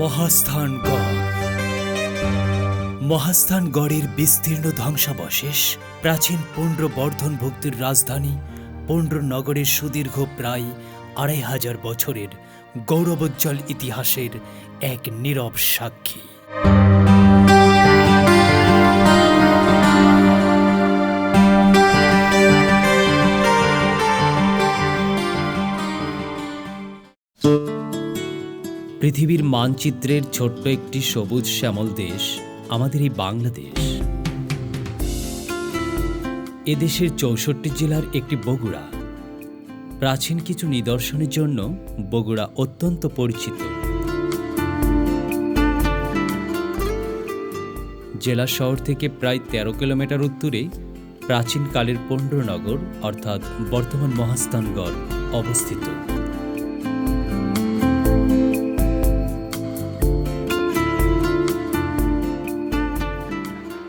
মহাস্থানগড় মহাস্থানগড়ের বিস্তীর্ণ ধ্বংসাবশেষ, প্রাচীন পুণ্ড্র বর্ধনভুক্তির রাজধানী পুণ্ড্র নগরের সুদীর্ঘ প্রায় আড়াই হাজার বছরের গৌরবোজ্জ্বল ইতিহাসের এক নীরব সাক্ষী। পৃথিবীর মানচিত্রের ছোট্ট একটি সবুজ শ্যামল দেশ আমাদের এই বাংলাদেশ। এদেশের চৌষট্টি জেলার একটি বগুড়া। প্রাচীন কিছু নিদর্শনের জন্য বগুড়া অত্যন্ত পরিচিত। জেলা শহর থেকে প্রায় তেরো কিলোমিটার উত্তরে প্রাচীনকালের পণ্ডনগর অর্থাৎ বর্তমান মহাস্থানগড়, অবস্থিত।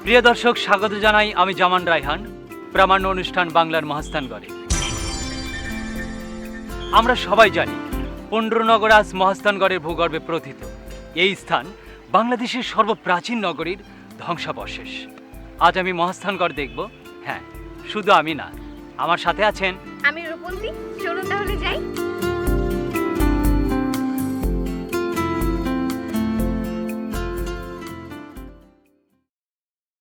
প্রিয় দর্শক, স্বাগত জানাই আমি জামান রায়হান, প্রামাণ্য অনুষ্ঠান বাংলার মহাস্থানগড়ে। আমরা সবাই জানি পণ্ড্রনগর আজ মহাস্থানগড়ের ভূগর্ভে প্রথিত। এই স্থান বাংলাদেশের সর্বপ্রাচীন নগরীর ধ্বংসাবশেষ। আজ আমি মহাস্থানগড় দেখব। হ্যাঁ শুধু আমি না, আমার সাথে আছেন আমি রূপন্তী, চলুন তাহলে যাই।